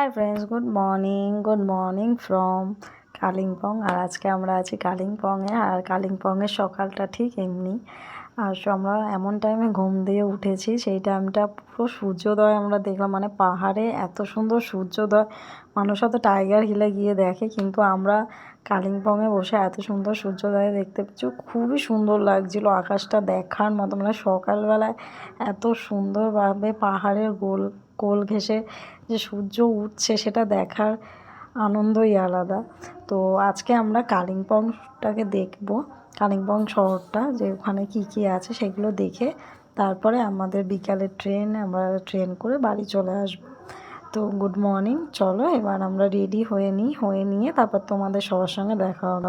Hi friends good morning good morning from Kalimpong আর আজকে আমরা আছি কালিম্পংয়ে আর কালিম্পংয়ের সকালটা ঠিক এমনি। আর আমরা এমন টাইমে ঘুম দিয়ে উঠেছি, সেই টাইমটা পুরো সূর্যোদয় আমরা দেখলাম। মানে পাহাড়ে এত সুন্দর সূর্যোদয়, মানুষ হয়তো টাইগার হিলে গিয়ে দেখে, কিন্তু আমরা কালিম্পংয়ে বসে এত সুন্দর সূর্যোদয় দেখতে পাচ্ছি খুবই সুন্দর লাগছিল আকাশটা দেখার মতো। মানে সকালবেলায় এত সুন্দরভাবে পাহাড়ের গোল কোল ঘেঁষে যে সূর্য উঠছে সেটা দেখার আনন্দই আলাদা। তো আজকে আমরা কালিম্পংটাকে দেখব। কালিম্পং শহরটা যে ওখানে কি কি আছে সেগুলো দেখে তারপরে আমাদের বিকালের ট্রেন, আমরা ট্রেন করে বাড়ি চলে আসব। তো গুড মর্নিং। চলো এবার আমরা রেডি হয়ে নিই, হয়ে নিয়ে তারপর তোমাদের সবার সঙ্গে দেখা হবে।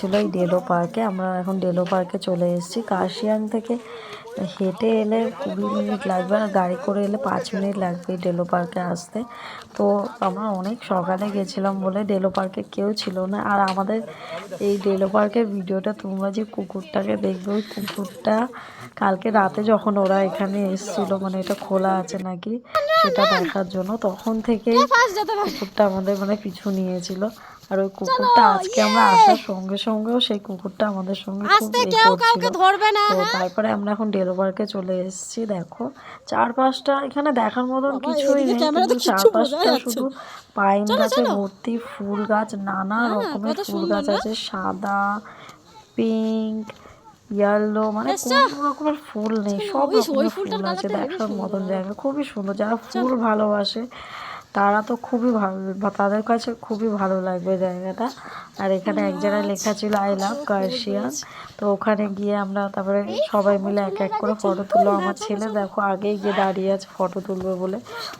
ছিল এই ডেলো পার্কে আমরা এখন ডেলো পার্কে চলে এসেছি। কাশিয়াং থেকে হেঁটে এলে কুড়ি মিনিট লাগবে আর গাড়ি করে এলে পাঁচ মিনিট লাগবে ডেলো পার্কে আসতে। তো আমরা অনেক সকালে গেছিলাম বলে ডেলো পার্কে কেউ ছিল না। আর আমাদের এই ডেলো পার্কের ভিডিওটা তোমরা যে কুকুরটাকে দেখবে, ওই কুকুরটা কালকে রাতে যখন ওরা এখানে এসেছিল মানে এটা খোলা আছে নাকি? সেটা দেখার জন্য তখন থেকেই কুকুরটা আমাদের মানে পিছু নিয়েছিল। আর ওই কুকুরটা আজকে আমরা আসার সঙ্গে সঙ্গেও সেই কুকুরটা আমাদের সঙ্গে খুব তো তারপরে আমরা এখন ডেলো পার্কে চলে এসেছি দেখো। চারপাশটা এখানে দেখার মতন কিছুই নেই কিন্তু চারপাশটা শুধু পাইন গাছে ভর্তি ফুল গাছ নানা রকমের ফুল গাছ আছে সাদা পিঙ্ক ইয়েলো মানে কোনো রকমের ফুল নেই সব রকমের ফুল আছে দেখার মতন জায়গা খুবই সুন্দর যারা ফুল ভালোবাসে তারা তো খুবই ভালো বা তাদের কাছে খুবই ভালো লাগবে জায়গাটা। আর এখানে এক জায়গায় লেখা ছিল আই লাভ কার্শিয়ান তো ওখানে গিয়ে আমরা তারপরে সবাই মিলে এক এক করে ফটো তুললো আমার ছেলে দেখো আগেই গিয়ে দাঁড়িয়ে আছে ফটো তুলবে বলে।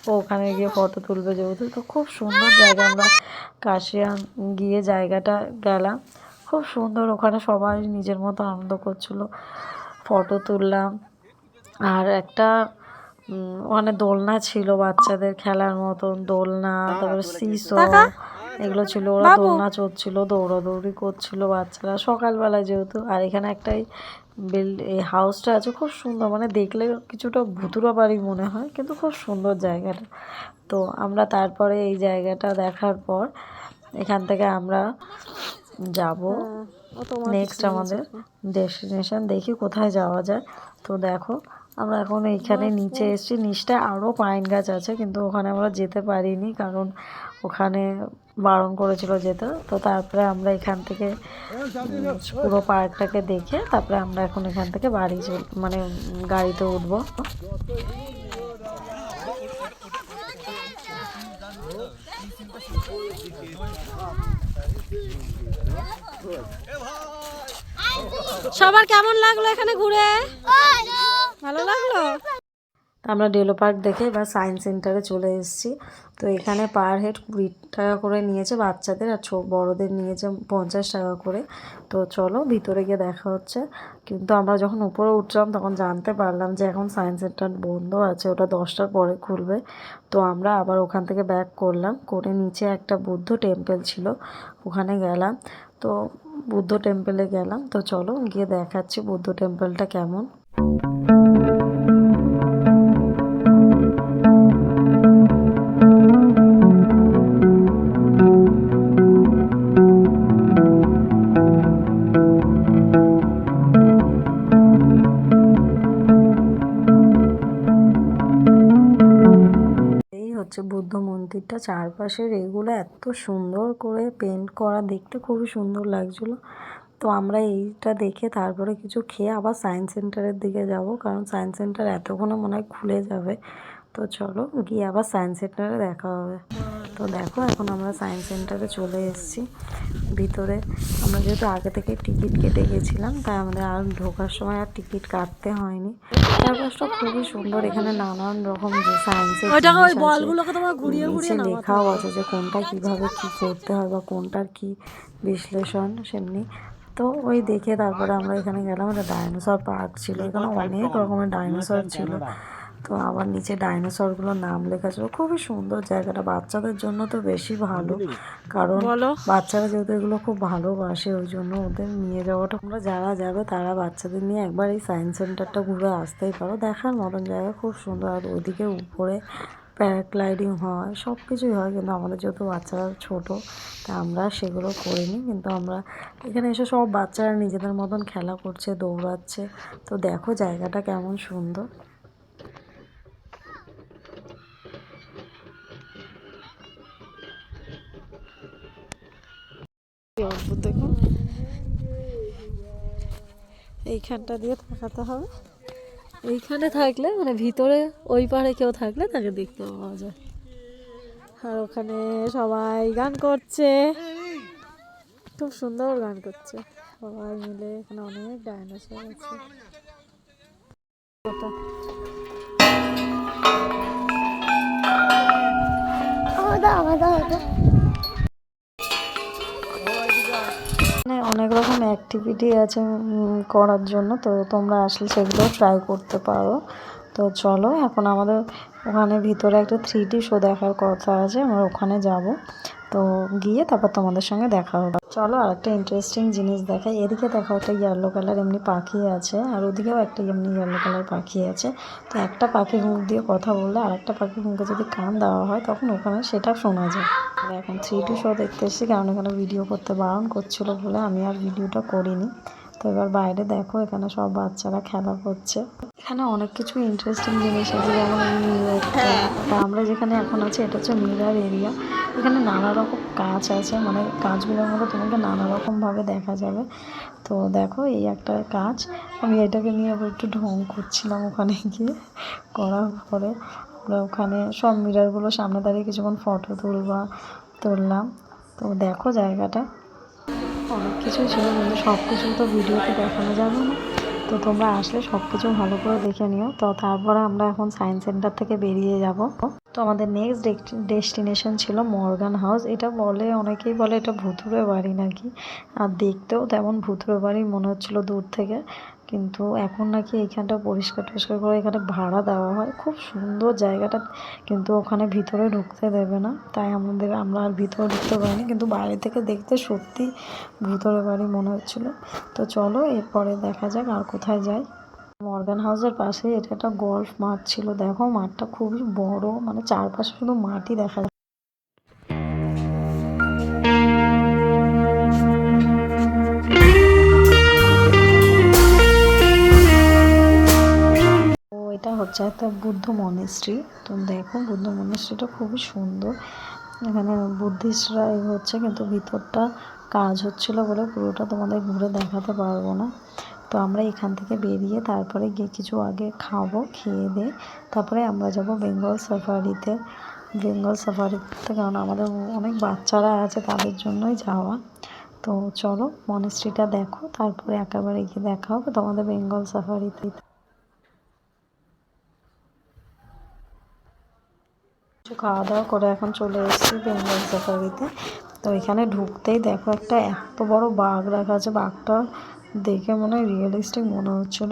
ও ওখানে গিয়ে ফটো তুলবে যেহেতু তো খুব সুন্দর জায়গা। আমরা কার্শিয়ান গিয়ে জায়গাটা গেলাম। খুব সুন্দর ওখানে সবাই নিজের মতো আনন্দ করছিল। ফটো তুললাম। আর একটা ওখানে দোলনা ছিল বাচ্চাদের খেলার মতন দোলনা তারপরে সিসো এগুলো ছিল ওরা দোলনা চড়ছিল দৌড়াদৌড়ি করছিল বাচ্চারা সকালবেলা যেহেতু। আর এখানে একটাই বিল এই হাউসটা আছে খুব সুন্দর মানে দেখলে কিছুটা ভুতুরা বাড়ি মনে হয় কিন্তু খুব সুন্দর জায়গাটা। তো আমরা তারপরে এই জায়গাটা দেখার পর এখান থেকে আমরা যাব। নেক্সট আমাদের ডেস্টিনেশন দেখি কোথায় যাওয়া যায়। তো দেখো আমরা এখন এইখানে নিচে এসেছি। নিচটা আরও পাইন গাছ আছে কিন্তু ওখানে আমরা যেতে পারিনি কারণ ওখানে বারণ করেছিল যেতে। তো তারপরে আমরা এখান থেকে পুরো পার্কটাকে দেখে তারপরে আমরা এখন এখান থেকে বাড়ি মানে গাড়িতে উঠবো। সবার কেমন লাগল এখানে ঘুরে? ভালো লাগল? আমরা ডেলো পার্ক দেখে এবার সায়েন্স সেন্টারে চলে এসেছি। তো এখানে পার হেড কুড়ি টাকা করে নিয়েছে বাচ্চাদের আর ছো বড়দের নিয়েছে পঞ্চাশ টাকা করে। তো চলো ভিতরে গিয়ে দেখা হচ্ছে। কিন্তু আমরা যখন উপরে উঠলাম তখন জানতে পারলাম যে এখন সায়েন্স সেন্টার বন্ধ আছে, ওটা দশটার পরে খুলবে। তো আমরা আবার ওখান থেকে ব্যাক করলাম, করে নিচে একটা বুদ্ধ টেম্পল ছিল, ওখানে গেলাম। তো বুদ্ধ টেম্পলে গেলাম। তো চলো গিয়ে দেখাচ্ছি বুদ্ধ টেম্পলটা কেমন। মন্দিরটা চারপাশের এগুলো এত সুন্দর করে পেন্ট করা, দেখতে খুবই সুন্দর লাগছিল। তো আমরা এইটা দেখে তারপরে কিছু খেয়ে আবার সায়েন্স সেন্টারের দিকে যাব, কারণ সায়েন্স সেন্টার এতক্ষণে মনে হয় খুলে যাবে। তো চলো গিয়ে আবার সায়েন্স সেন্টারে দেখা হবে। তো দেখো এখন আমরা সায়েন্স সেন্টারে চলে এসেছি। ভিতরে আমরা যেহেতু আগে থেকে টিকিট কেটে গেছিলাম তাই আমাদের আর ঢোকার সময় আর টিকিট কাটতে হয়নি। চারপাশটা খুবই সুন্দর এখানে নানান রকম যে সায়েন্সের নিচে লেখাও আছে যে কোনটা কীভাবে কি করতে হয় বা কোনটার কি বিশ্লেষণ সেমনি। তো ওই দেখে তারপরে আমরা এখানে গেলাম একটা ডাইনোসর পার্ক ছিল। এখানে অনেক রকমের ডাইনোসর ছিল। তো আবার নিচে ডাইনোসরগুলোর নাম লেখা ছিল। খুবই সুন্দর জায়গাটা বাচ্চাদের জন্য তো বেশি ভালো। কারণ বাচ্চারা যেহেতু এগুলো খুব ভালোবাসে ওই জন্য ওদের নিয়ে যাওয়াটা তোমরা যারা যাবে তারা বাচ্চাদের নিয়ে একবার এই সায়েন্স সেন্টারটা ঘুরে আসতেই পারো। দেখার মতন জায়গা খুব সুন্দর। আর ওইদিকে উপরে প্যারাগ্লাইডিং হয় সব কিছুই হয়। কিন্তু আমাদের যেহেতু বাচ্চারা ছোট তা আমরা সেগুলো করিনি। কিন্তু আমরা এখানে এসে সব বাচ্চারা নিজেদের মতন খেলা করছে দৌড়াচ্ছে। তো দেখো জায়গাটা কেমন সুন্দর। অদ্ভুত দেখুন। এইখানটা দিয়ে থাকাতে হবে। এইখানে থাকলে মানে ভিতরে ওই পাড়ে কেউ থাকলে তাকে দেখতে পাওয়া যায়। আর ওখানে সবাই গান করছে। খুব সুন্দর গান করছে। সবাই মিলে এখানে অনেক ডাইনোসর আছে। কত মানে অনেক রকম অ্যাক্টিভিটি আছে করার জন্য। তো তোমরা আসলে সেগুলো ট্রাই করতে পারো। তো চলো, এখন আমাদের ওখানে ভিতরে একটা থ্রি ডি শো দেখার কথা আছে, আমরা ওখানে যাব। তো গিয়ে তারপর তোমাদের সঙ্গে দেখা হবে। চলো আর একটা ইন্টারেস্টিং জিনিস দেখাই। এদিকে দেখো একটা ইয়েলো কালার এমনি পাখি আছে, আর ওদিকেও একটা এমনি ইয়েলো কালার পাখি আছে। তো একটা পাখির মুখ দিয়ে কথা বললে আর একটা পাখির মুখে যদি কান দেওয়া হয়, তখন ওখানে সেটা শোনা যায়। এখন থ্রি টু শো দেখতে এসেছি, কারণ এখানে ভিডিও করতে বারণ করছিল বলে আমি আর ভিডিওটা করিনি। তো এবার বাইরে দেখো, এখানে সব বাচ্চারা খেলা করছে। এখানে অনেক কিছু ইন্টারেস্টিং জিনিস আছে, যেমন আমরা যেখানে এখন আছি, এটা হচ্ছে মিরার এরিয়া এখানে নানা রকম কাঁচ আছে মানে কাঁচগুলোর মধ্যে তোমাকে নানা রকমভাবে দেখা যাবে। তো দেখো এই একটা কাজ, আমি এটাকে নিয়ে আবার একটু ঢং করছিলাম ওখানে গিয়ে, করার পরে আমরা ওখানে সব মিরারগুলো সামনে দাঁড়িয়ে কিছুক্ষণ ফটো তুলবা, তুললাম। তো দেখো জায়গাটা। অনেক কিছুই ছিল, কিন্তু সব কিছু তো ভিডিওতে দেখানো যাবে না। তো তোমরা আসলে সব কিছু ভালো করে দেখে নিও। তো তারপরে আমরা এখন সায়েন্স সেন্টার থেকে বেরিয়ে যাব। তো আমাদের নেক্সট ডেস্টিনেশন ছিল মর্গান হাউস। এটা বলে অনেকেই বলে এটা ভুতুরে বাড়ি নাকি? আর দেখতেও তেমন ভুতুরে বাড়ি মনে হচ্ছিল দূর থেকে। কিন্তু এখন নাকি এইখানটা পরিষ্কার টরিষ্কার করে এখানে ভাড়া দেওয়া হয়। খুব সুন্দর জায়গাটা, কিন্তু ওখানে ভিতরে ঢুকতে দেবে না। তাই আমাদের, আমরা আর ভিতরে ঢুকতে পারিনি, কিন্তু বাইরে থেকে দেখতে সত্যি ভূতরে বাড়ি মনে হচ্ছিল। তো চলো এরপরে দেখা যাক আর কোথায় যাই। মর্গান হাউসের পাশে এটা একটা গল্ফ মাঠ ছিল। দেখো মাঠটা খুবই বড় মানে চারপাশে শুধু মাঠই দেখা হচ্ছে বুদ্ধ মনেস্ট্রি তো দেখো বুদ্ধ মনেস্ট্রিটা খুবই সুন্দর। এখানে বুদ্ধিস্টরা এই হচ্ছে, কিন্তু ভিতরটা কাজ হচ্ছিল বলে পুরোটা তোমাদের ঘুরে দেখাতে পারব না। তো আমরা এখান থেকে বেরিয়ে তারপরে গিয়ে কিছু আগে খাব, খেয়ে দিয়ে তারপরে আমরা যাব বেঙ্গল সাফারিতে। বেঙ্গল সাফারিতে কারণ আমাদের অনেক বাচ্চারা আছে, তাদের জন্যই যাওয়া। তো চলো মনেস্ট্রিটা দেখো, তারপরে একেবারে গিয়ে দেখা হবে তোমাদের বেঙ্গল সাফারিতে। কিছু খাওয়া দাওয়া করে এখন চলে এসেছি বেঙ্গল সাফারিতে তো এখানে ঢুকতেই দেখো একটা এত বড় বাঘ রাখা আছে। বাঘটা দেখে মনে হয় রিয়েলিস্টিক মনে হচ্ছিল।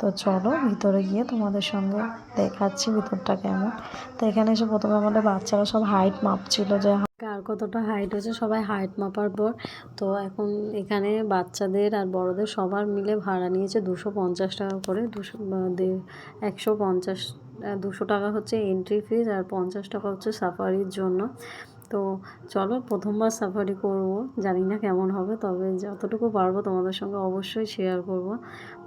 তো চলো ভিতরে গিয়ে তোমাদের সঙ্গে দেখাচ্ছি ভিতরটা কেমন। তো এখানে এসে প্রথমে আমাদের বাচ্চারা সব হাইট মাপছিল যে কার কতটা হাইট হয়েছে, সবাই হাইট মাপার পর। তো এখন এখানে বাচ্চাদের আর বড়দের সবার মিলে ভাড়া নিয়েছে দুশো পঞ্চাশ টাকা করে। দুশো একশো পঞ্চাশ দুশো টাকা হচ্ছে এন্ট্রি ফিজ আর পঞ্চাশ টাকা হচ্ছে সাফারির জন্য। তো চলো প্রথমবার সাফারি করব, জানি না কেমন হবে, তবে যতটুকু পারব তোমাদের সঙ্গে অবশ্যই শেয়ার করব।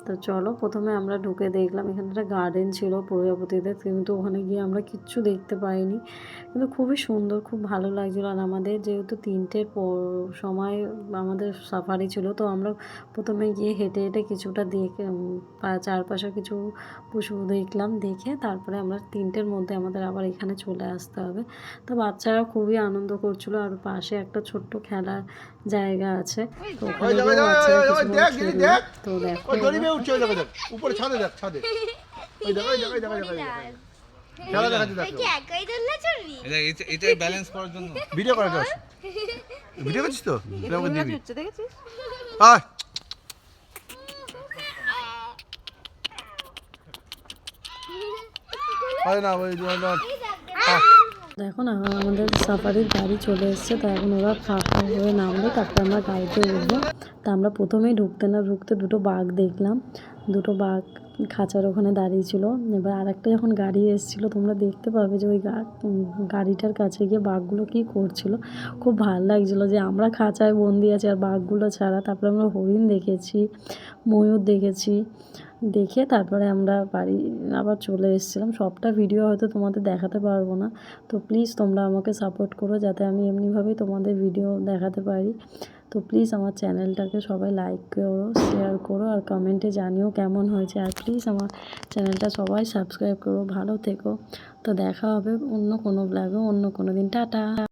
তো চলো প্রথমে আমরা ঢুকে দেখলাম এখানে একটা গার্ডেন ছিল প্রজাপতিদের কিন্তু ওখানে গিয়ে আমরা কিচ্ছু দেখতে পাইনি কিন্তু খুবই সুন্দর খুব ভালো লাগছিল আর আমাদের যেহেতু তিনটের পর সময় আমাদের সাফারি ছিল তো আমরা প্রথমে গিয়ে হেঁটে হেঁটে কিছুটা দেখে চারপাশে কিছু পশু দেখলাম দেখে তারপরে আমরা তিনটের মধ্যে আমাদের আবার এখানে চলে আসতে হবে তো বাচ্চারা খুবই আনন্দ করছিল আর পাশে একটা ছোট্ট খেলার জায়গা আছে তো ওখানে বাচ্চারা। দেখ। তো দেখো এবার- উঠছে ওই দেখো দেখ উপরে ছাদে দেখ ছাদে ওই দেখ ওই দেখ ওই দেখ ওই দেখ, খেলা দেখ কি দোলনা চড়বি এটা এটা- এটা ব্যালেন্স করার জন্য ভিডিও করা যাস ভিডিও করছিস তো এটা আমাকে দিবি আয় আরে না ওই ওই- ওই- দেখো না আমাদের সাফারির গাড়ি চলে এসছে তো এখন ওরা ফাঁকা হয়ে নামবে তারপরে আমরা গাড়িতে উঠবো তা আমরা প্রথমেই ঢুকতে না, ঢুকতে দুটো বাঘ দেখলাম। দুটো বাঘ খাঁচার ওখানে দাঁড়িয়ে ছিল। এবার আর একটা যখন গাড়ি এসেছিল, তোমরা দেখতে পাবে যে ওই গাড়িটার কাছে গিয়ে বাঘগুলো কী করছিল। খুব ভালো লাগছিল যে আমরা খাঁচায় বন্দি আছি আর বাঘগুলো ছাড়া। তারপরে আমরা হরিণ দেখেছি, ময়ূর দেখেছি। দেখে তারপরে আমরা বাড়ি আবার চলে এসেছিলাম। সবটা ভিডিও হয়তো তোমাদের দেখাতে পারব না। তো প্লিজ তোমরা আমাকে সাপোর্ট করো যাতে আমি এমনিভাবেই তোমাদের ভিডিও দেখাতে পারি। তো প্লিজ আমার চ্যানেলটাকে সবাই লাইক করো শেয়ার করো আর কমেন্টে জানিও কেমন হয়েছে। আর প্লিজ আমার চ্যানেলটা সবাই সাবস্ক্রাইব করো, ভালো থেকো। তো দেখা হবে অন্য কোনো ব্লগে অন্য কোনো দিন। টাটা!